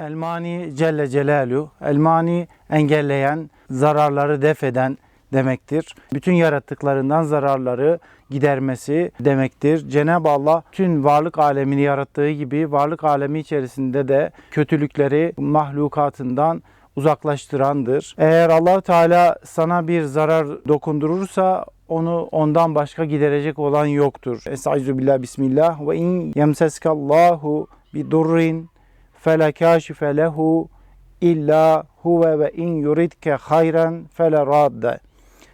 Elmani Celle Celalu, Elmani engelleyen, zararları def eden demektir. Bütün yarattıklarından zararları gidermesi demektir. Cenab-ı Allah tüm varlık alemini yarattığı gibi varlık alemi içerisinde de kötülükleri mahlukatından uzaklaştırandır. Eğer Allah Teala sana bir zarar dokundurursa onu ondan başka giderecek olan yoktur. Estaizu billah bismillah ve in yemseskallahu bi durrin fele kâşife lehu illa huve ve in yuridke hayran fele radde.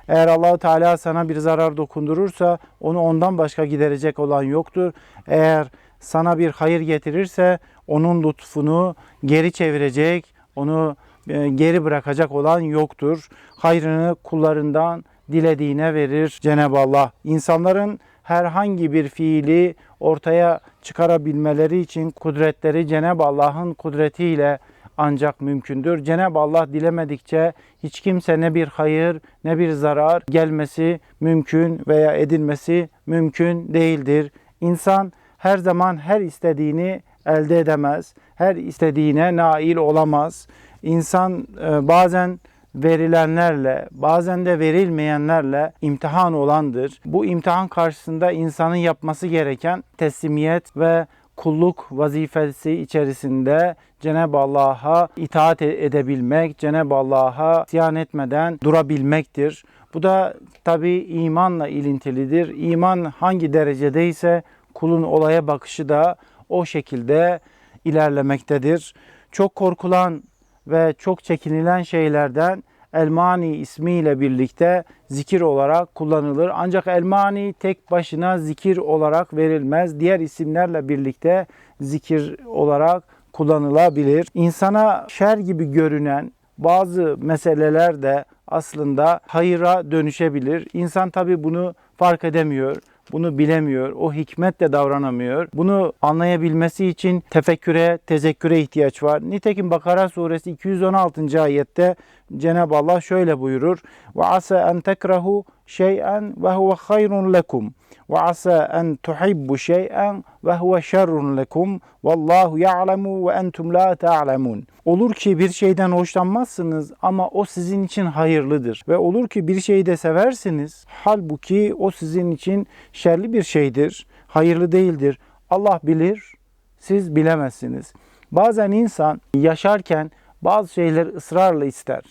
Eğer allah Teala sana bir zarar dokundurursa onu ondan başka giderecek olan yoktur. Eğer sana bir hayır getirirse onun lütfunu geri çevirecek, onu e, geri bırakacak olan yoktur. Hayrını kullarından dilediğine verir Cenab-ı Allah. İnsanların herhangi bir fiili ortaya çıkarabilmeleri için kudretleri Cenab-ı Allah'ın kudretiyle ancak mümkündür. Cenab-ı Allah dilemedikçe hiç kimse ne bir hayır ne bir zarar gelmesi mümkün veya edilmesi mümkün değildir. İnsan her zaman her istediğini elde edemez. Her istediğine nail olamaz. İnsan e, bazen verilenlerle, bazen de verilmeyenlerle imtihan olandır. Bu imtihan karşısında insanın yapması gereken teslimiyet ve kulluk vazifesi içerisinde Cenab-ı Allah'a itaat e- edebilmek, Cenab-ı Allah'a isyan etmeden durabilmektir. Bu da tabi imanla ilintilidir. İman hangi derecedeyse kulun olaya bakışı da o şekilde ilerlemektedir. Çok korkulan ve çok çekinilen şeylerden Elmani ismiyle birlikte zikir olarak kullanılır. Ancak Elmani tek başına zikir olarak verilmez. Diğer isimlerle birlikte zikir olarak kullanılabilir. İnsana şer gibi görünen bazı meseleler de aslında hayıra dönüşebilir. İnsan tabi bunu fark edemiyor bunu bilemiyor, o hikmetle davranamıyor. Bunu anlayabilmesi için tefekküre, tezekküre ihtiyaç var. Nitekim Bakara suresi 216. ayette Cenab-ı Allah şöyle buyurur. Ve asa en tekrahu şey'en ve huve hayrun lekum ve asa en tuhibbu şey'en ve huve şerrun lekum vallahu ya'lemu ve entum la ta'lemun. Olur ki bir şeyden hoşlanmazsınız ama o sizin için hayırlıdır ve olur ki bir şeyi de seversiniz halbuki o sizin için şerli bir şeydir, hayırlı değildir. Allah bilir, siz bilemezsiniz. Bazen insan yaşarken bazı şeyleri ısrarla ister.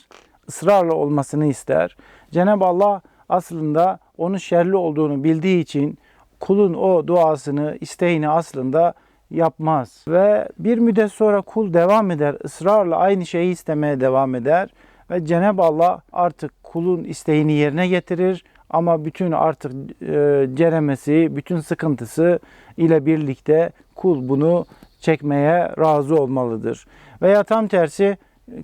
ısrarla olmasını ister. Cenab-ı Allah aslında onun şerli olduğunu bildiği için kulun o duasını, isteğini aslında yapmaz. Ve bir müddet sonra kul devam eder, ısrarla aynı şeyi istemeye devam eder. Ve Cenab-ı Allah artık kulun isteğini yerine getirir. Ama bütün artık e, ceremesi, bütün sıkıntısı ile birlikte kul bunu çekmeye razı olmalıdır. Veya tam tersi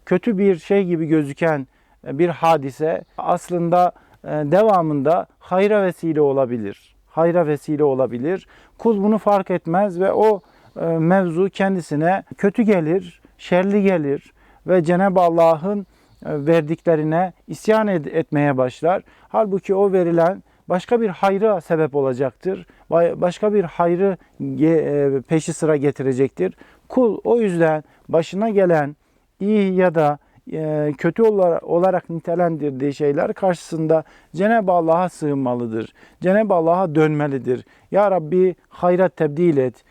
kötü bir şey gibi gözüken bir hadise aslında e, devamında hayra vesile olabilir. Hayra vesile olabilir. Kul bunu fark etmez ve o e, mevzu kendisine kötü gelir, şerli gelir ve Cenab-ı Allah'ın e, verdiklerine isyan etmeye başlar. Halbuki o verilen başka bir hayra sebep olacaktır. Başka bir hayrı peşi sıra getirecektir. Kul o yüzden başına gelen iyi ya da e, kötü olarak nitelendirdiği şeyler karşısında Cenab-ı Allah'a sığınmalıdır. Cenab-ı Allah'a dönmelidir. Ya Rabbi hayra tebdil et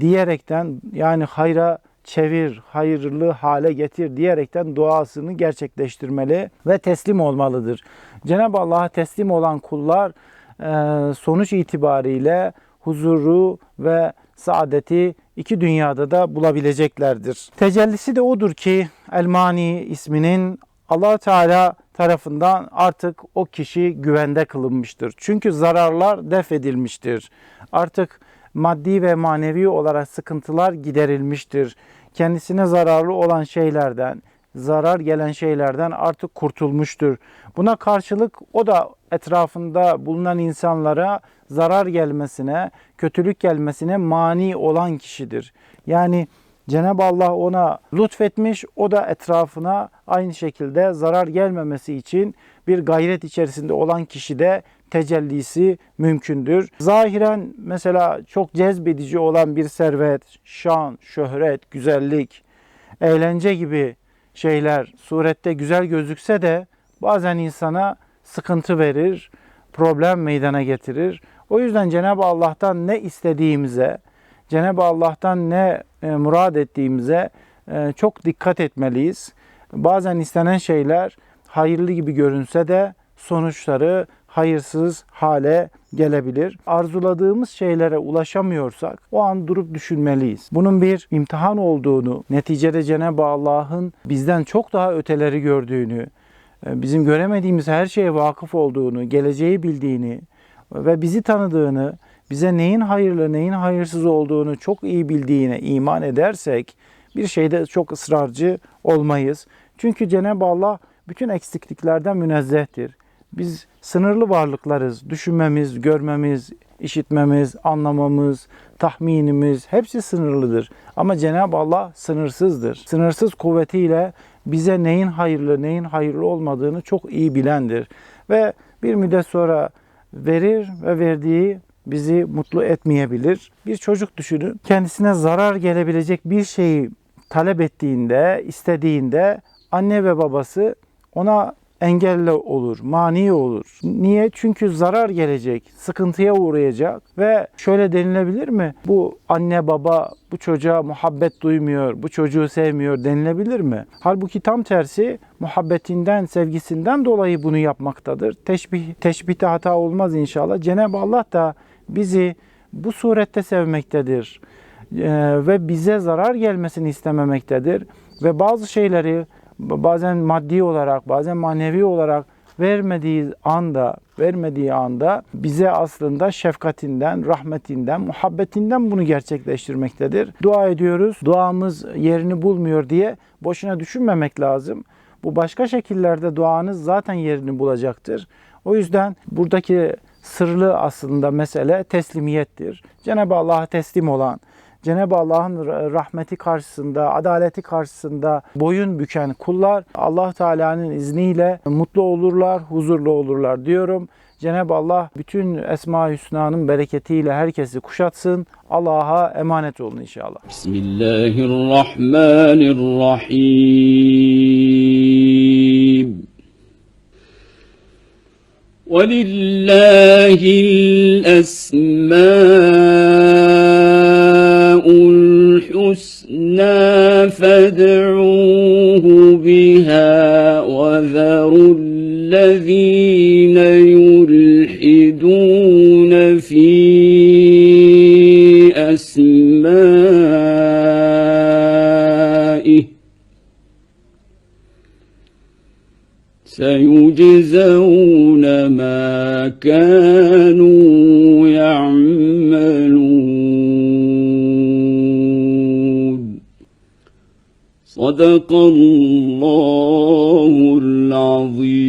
diyerekten yani hayra çevir, hayırlı hale getir diyerekten duasını gerçekleştirmeli ve teslim olmalıdır. Cenab-ı Allah'a teslim olan kullar e, sonuç itibariyle huzuru ve saadeti iki dünyada da bulabileceklerdir. Tecellisi de odur ki Elmani isminin allah Teala tarafından artık o kişi güvende kılınmıştır. Çünkü zararlar def edilmiştir. Artık maddi ve manevi olarak sıkıntılar giderilmiştir. Kendisine zararlı olan şeylerden, zarar gelen şeylerden artık kurtulmuştur. Buna karşılık o da etrafında bulunan insanlara zarar gelmesine, kötülük gelmesine mani olan kişidir. Yani Cenab-ı Allah ona lütfetmiş, o da etrafına aynı şekilde zarar gelmemesi için bir gayret içerisinde olan kişide tecellisi mümkündür. Zahiren mesela çok cezbedici olan bir servet, şan, şöhret, güzellik, eğlence gibi şeyler surette güzel gözükse de bazen insana sıkıntı verir, problem meydana getirir. O yüzden Cenab-ı Allah'tan ne istediğimize, Cenab-ı Allah'tan ne e, murad ettiğimize e, çok dikkat etmeliyiz. Bazen istenen şeyler hayırlı gibi görünse de sonuçları hayırsız hale gelebilir. Arzuladığımız şeylere ulaşamıyorsak o an durup düşünmeliyiz. Bunun bir imtihan olduğunu, neticede Cenab-ı Allah'ın bizden çok daha öteleri gördüğünü, e, bizim göremediğimiz her şeye vakıf olduğunu, geleceği bildiğini ve bizi tanıdığını, bize neyin hayırlı, neyin hayırsız olduğunu çok iyi bildiğine iman edersek bir şeyde çok ısrarcı olmayız. Çünkü Cenab-ı Allah bütün eksikliklerden münezzehtir. Biz sınırlı varlıklarız. Düşünmemiz, görmemiz, işitmemiz, anlamamız, tahminimiz hepsi sınırlıdır. Ama Cenab-ı Allah sınırsızdır. Sınırsız kuvvetiyle bize neyin hayırlı, neyin hayırlı olmadığını çok iyi bilendir. Ve bir müddet sonra verir ve verdiği bizi mutlu etmeyebilir. Bir çocuk düşünün. Kendisine zarar gelebilecek bir şeyi talep ettiğinde, istediğinde anne ve babası ona engelle olur, mani olur. Niye? Çünkü zarar gelecek, sıkıntıya uğrayacak ve şöyle denilebilir mi? Bu anne baba bu çocuğa muhabbet duymuyor, bu çocuğu sevmiyor denilebilir mi? Halbuki tam tersi muhabbetinden, sevgisinden dolayı bunu yapmaktadır. Teşbih, teşbihte hata olmaz inşallah. Cenab-ı Allah da bizi bu surette sevmektedir. Ve bize zarar gelmesini istememektedir. Ve bazı şeyleri bazen maddi olarak, bazen manevi olarak vermediği anda, vermediği anda bize aslında şefkatinden, rahmetinden, muhabbetinden bunu gerçekleştirmektedir. Dua ediyoruz. Duamız yerini bulmuyor diye boşuna düşünmemek lazım. Bu başka şekillerde duanız zaten yerini bulacaktır. O yüzden buradaki sırlı aslında mesele teslimiyettir. Cenab-ı Allah'a teslim olan, Cenab-ı Allah'ın rahmeti karşısında, adaleti karşısında boyun büken kullar Allah Teala'nın izniyle mutlu olurlar, huzurlu olurlar diyorum. Cenab-ı Allah bütün Esma-i Hüsna'nın bereketiyle herkesi kuşatsın. Allah'a emanet olun inşallah. Bismillahirrahmanirrahim. ولله الأسماء فادعوه بها وذروا الذين يلحدون في أسمائه. سيجزون ما كانوا صدق الله العظيم.